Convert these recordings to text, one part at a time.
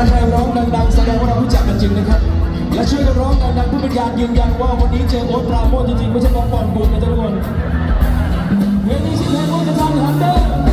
ถ้าใครร้องดังๆแสดงว่าเรารู้จักกันจริงนะครับ และช่วยกันร้องดังๆเพื่อเป็นการยืนยันว่าวันนี้เจอโอ๊ตปราโมทจริงๆไม่ใช่น้องบอลบุญนะทุกคนเวทีชื่อเพลงว่าจะทำหันเด้อ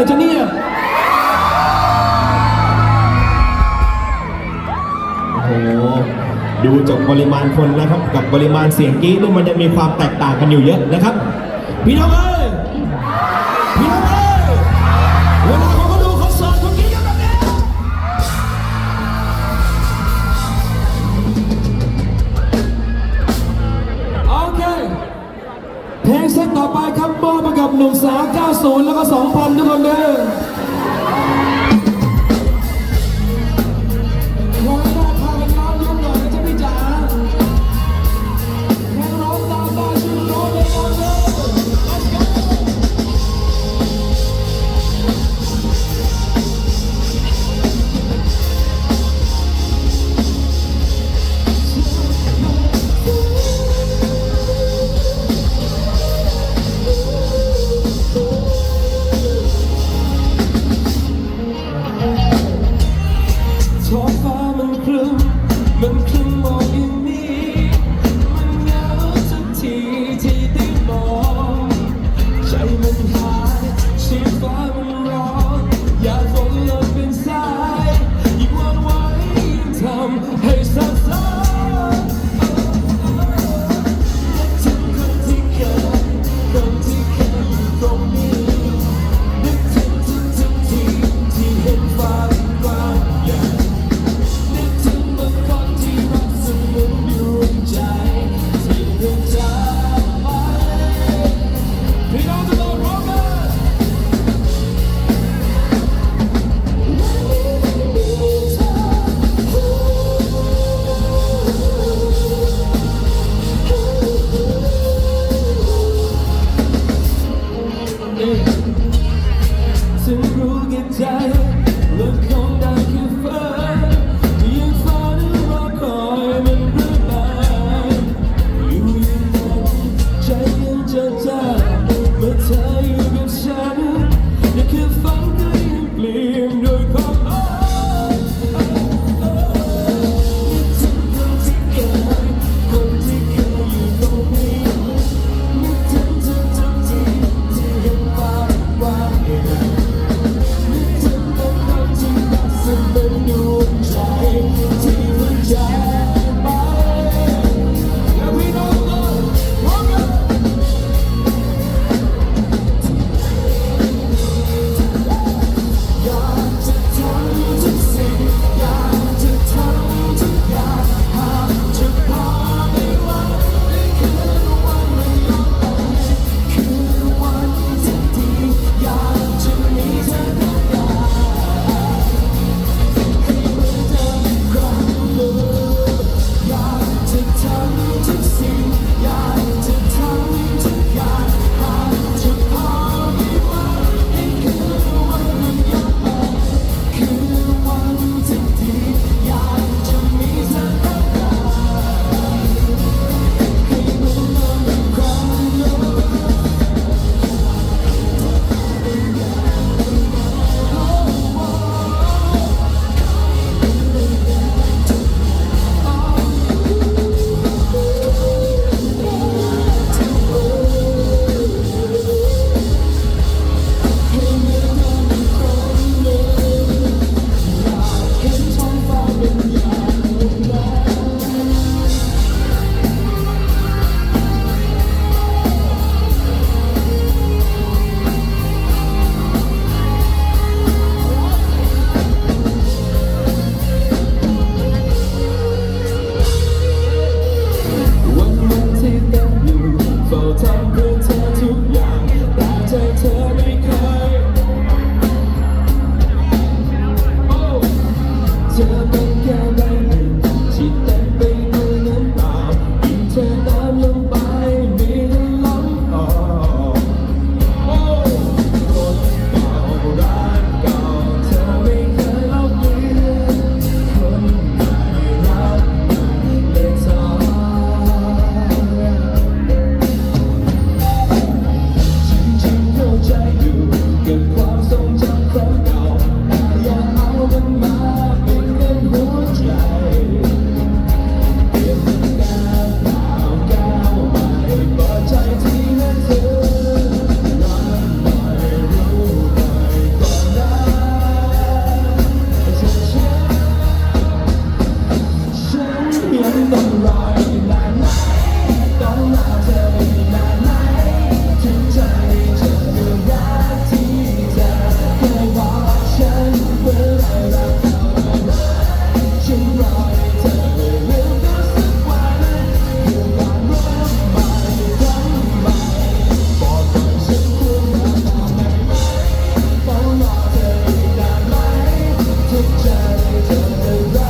เหรจะเนี่ยโอ้โหดูจากปริมาณคนนะครับ กับปริมาณเสียงกี๊นี่มันจะมีความแตกต่างกันอยู่เยอะนะครับ พี่น้องเอ้ย เพลงเซตต่อไปครับมอบให้กับหนุ่มสาว90 แล้วก็ 2,000 ทุกคนเด้อ Don't right.